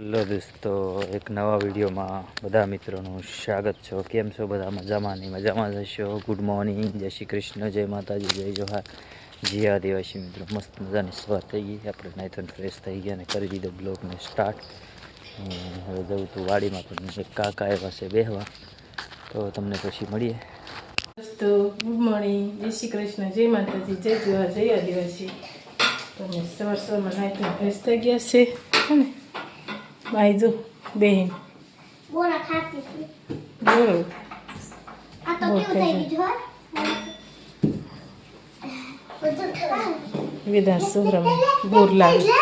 Hello દોસ્તો એક નવા વિડીયોમાં બધા મિત્રોનું સ્વાગત છો. કેમ છો બધા? મજામાં નહીં મજામાં જશો ગુડ મોર્નિંગ જય શ્રી કૃષ્ણ, જય માતાજી, જય જોહાર. જી આદિવાસી મિત્રો, મસ્ત મજાની સવાર થઈ ગઈ આપણે નાઇથન ફ્રેશ થઈ ગયા અને કરી દીધો બ્લોગને સ્ટાર્ટ હવે જવું તું વાડીમાં પણ એક કાકા એવા છે બેહવા. તો તમને પછી મળીએ. દોસ્તો ગુડ મોર્નિંગ જય શ્રી કૃષ્ણ, જય માતાજી, જય જોહાર, જય આદિવાસી. તો સવાર સવારમાં નાહી ફ્રેશ થઈ ગયા છે. ભાઈ જો બેન બોલો ખાતી બોલો. આ તો કેવું થઈ ગયું જો વિદા સુરમ બોર લાગે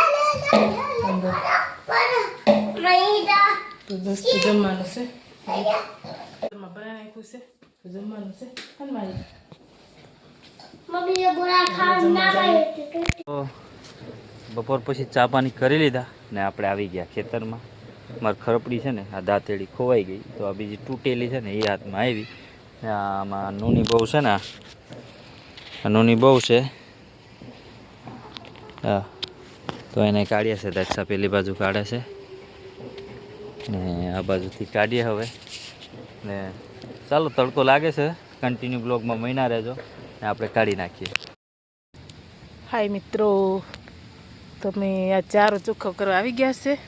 અંદર તો દોસ્તો જમવાનું છે. ઘરમાં બનાવી નાખ્યું છે. જમવાનું છે. અને મારી મમ્મીએ બોરા ખાવાનું ના પાડ્યું બપોર પછી ચા પાણી કરી લીધા. ને આપણે આવી ગયા ખેતરમાં. મારી ખરપડી છે ને, આ દાંતેડી ખોવાઈ ગઈ. તો આ બીજી તૂટેલી છે ને, એ હાથમાં આવી. આમાં નૂની બહુ છે ને, આ આ નૂની બહુ છે. હા, તો એને કાઢીએ છે દક્ષા પેલી બાજુ કાઢે છે. ને આ બાજુથી કાઢીએ હવે. ને ચાલો, તડકો લાગે છે. કન્ટિન્યુ બ્લોગમાં મહિના રહેજો. ને આપણે કાઢી નાખીએ. હાય મિત્રો તમે આ ચારો ચોખ્ખો કરવા આવી ગયા છે.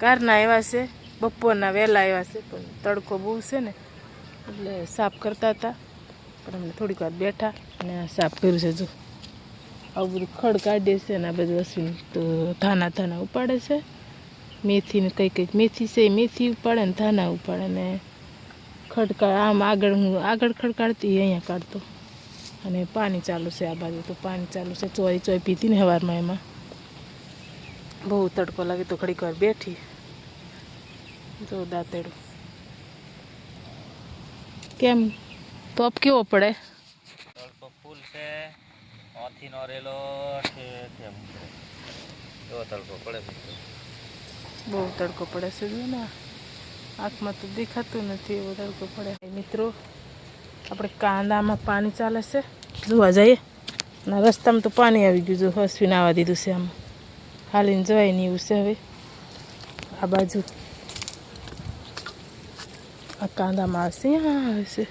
કારના આવ્યા છે. બપોરના વહેલા આવ્યા છે, પણ તડકો બહુ છે ને, એટલે સાફ કરતા હતા. પણ અમને થોડીક વાર બેઠા અને સાફ કર્યું છે જો. આવું બધું ખડ કાઢે છે ને, આ બધું અશ્વિન તો ધાના ધાના ઉપાડે છે. મેથીને કંઈ કંઈક, મેથી છે મેથી ઉપાડે ને ધાના ઉપાડે ને ખડકા આમ આગળ હું આગળ ખડ કાઢતી અહીંયા કાઢતો. અને પાણી ચાલુ છે આ બાજુ તો પાણી ચાલુ છે ચોય ચોય પીતી ને સવારમાં એમાં. બહુ તડકો લાગે તો ઘડીક વાર બેઠી. જો દાંતેડું. કેમ? તોપ કેવો પડે? તડકો ફૂલ છે. ઓથી નોરેલો છે તડકો પડે બહુ તડકો પડે છે જો ને. આંખમાં તો દેખાતું નથી એવો તડકો પડે. મિત્રો આપણે કાંદામાં પાણી ચાલે છે. જોવા જઈએ. રસ્તામાં તો પાણી આવી ગયું જો હસવીને આવવા દીધું છે આમ. હાલીને જવાય નહીં એવું છે હવે આ બાજુ આ કાંદામાં આવશે અહીંયા આવે છે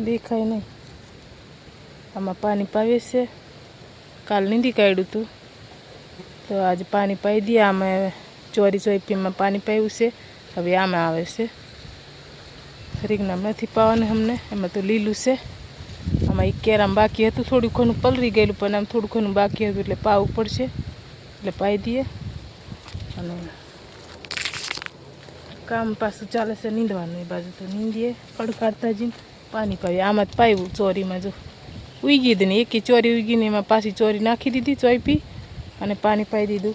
દેખાય નહીં આમાં પાણી પાવે છે કાલ નીંદી કાઢ્યું હતું તો આજે પાણી પાઈ દઈએ આમાં ચોરી ચોઈપીમાં પાણી પાયું છે હવે આમાં આવે છે રીંગણામ નથી પાવાનું અમને એમાં તો લીલું છે આમાં એક કેરામ બાકી હતું, થોડું ઘણું પલરી ગયેલું, પણ આમ થોડું ઘણું બાકી હતું એટલે પાવું પડશે. એટલે પાઈ દઈએ. અને કામ પાછું ચાલે છે નીંદવાનું, એ બાજુ તો નીંદીએ કડકાડતા જઈને પાણી પાવીએ આમાં જ પાયું ચોરીમાં જો. ઉગી હતી ને એકી ચોરી ઉગીને એમાં પાછી ચોરી નાખી દીધી, ચોઈપી, અને પાણી પાઈ દીધું.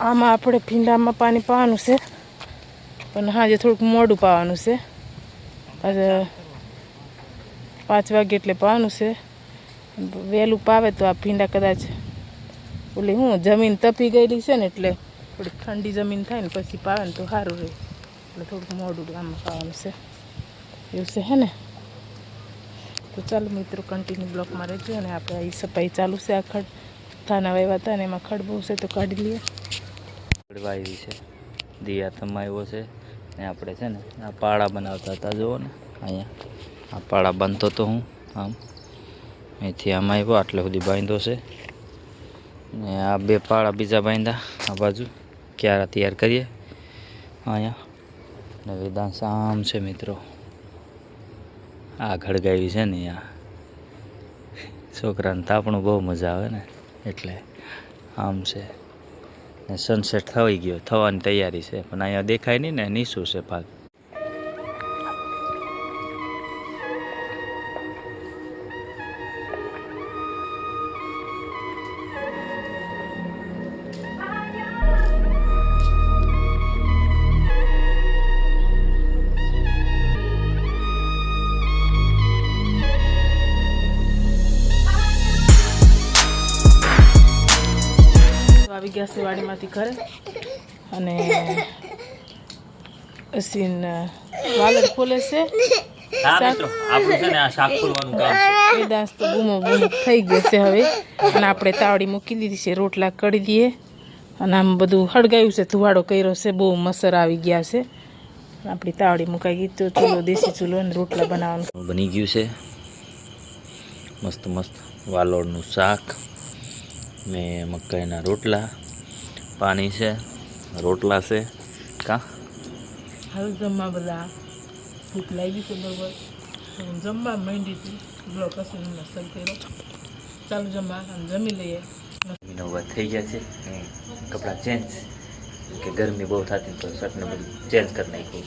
આમાં આપણે ભીંડામાં પાણી પાવાનું છે, પણ હાજે થોડુંક મોડું પાવાનું છે. પાછા પાંચ વાગે એટલે પાવાનું છે. વહેલું પાવે તો આ ભીંડા કદાચ ઓલી હું જમીન તપી ગયેલી છે ને એટલે થોડીક ઠંડી જમીન થાય ને પછી પાવે ને તો સારું રહે. એટલે થોડુંક મોડું આમાં પાવાનું છે. એવું છે હે ને? તો ચાલો મિત્રો કન્ટિન્યુ બ્લોકમાં રહેજો અને આપણે એ સફાઈ ચાલુ છે. આ ખડ થાના વાવ્યા હતા ને એમાં ખડ બહુ છે તો કાઢી લઈએ. વાવી છે. દિયા તમાયો છે. ને આપણે છે ને આ પાળા બનાવતા હતા, જુઓ ને, અહીંયા. આ પાળા બાંધતો તો હું, આમ. અહીંથી આમાં આવ્યો, આટલે સુધી બાંધ્યો છે. ને આ બે પાડા બીજા બાંધ્યા, આ બાજુ. ક્યારા તૈયાર કરીએ? અહીંયા. ને વેદાંત આમ છે મિત્રો. આ ઘડગાવી છે ને આ. છોકરાને તાપણું બહુ મજા આવે ને, એટલે આમ છે. ને સનસેટ થઈ ગયો, થવાની તૈયારી છે, પણ અહીંયા દેખાય નહીં ને નીસું છે ભાગ આવી ગયા છે વાડીમાંથી ઘરે. અને અસીન વાલર ખોલે છે. વેદાંશ તો બૂમો બૂમો થઈ ગયો છે હવે. અને આપણે તાવડી મૂકી દીધી છે રોટલા કરી દઈએ. અને આમ બધું હળગાયું છે ધુવાડો કર્યો છે બહુ મસર આવી ગયા છે. આપણી તાવડી મુકાઈ ગઈ તો ચૂલો દેશી ચૂલો અને રોટલા બનાવવાનું. બની ગયું છે. મસ્ત મસ્ત વાલોળનું શાક. ને મકાઈના રોટલા. પાણી છે રોટલા છે. કા? હાલ જમવા બધા ભૂખ લાગી છે બરોબર. હું જમવા માંડી હતી. બ્લોક કસીને મસલ કર્યો. ચાલુ જમવા જમી લઈએ. ઊભા થઈ ગયા છે. કપડાં ચેન્જ કે ગરમી બહુ થતી તો શર્ટને બધું ચેન્જ કરી નાખ્યું.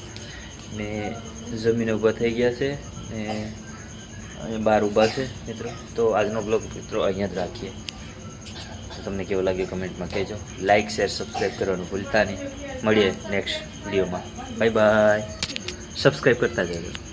ને જમીને ઊભા થઈ ગયા છે. ને બાર બહાર ઊભા છે મિત્રો. તો આજનો બ્લોગ મિત્રો અહીંયા જ રાખીએ. તમને કેવું લાગ્યું કમેન્ટમાં કહેજો. લાઇક શેર સબસ્ક્રાઈબ કરવાનું ભૂલતા નહીં. મળીએ નેક્સ્ટ વિડીયોમાં બાય બાય સબસ્ક્રાઈબ કરતા જજો.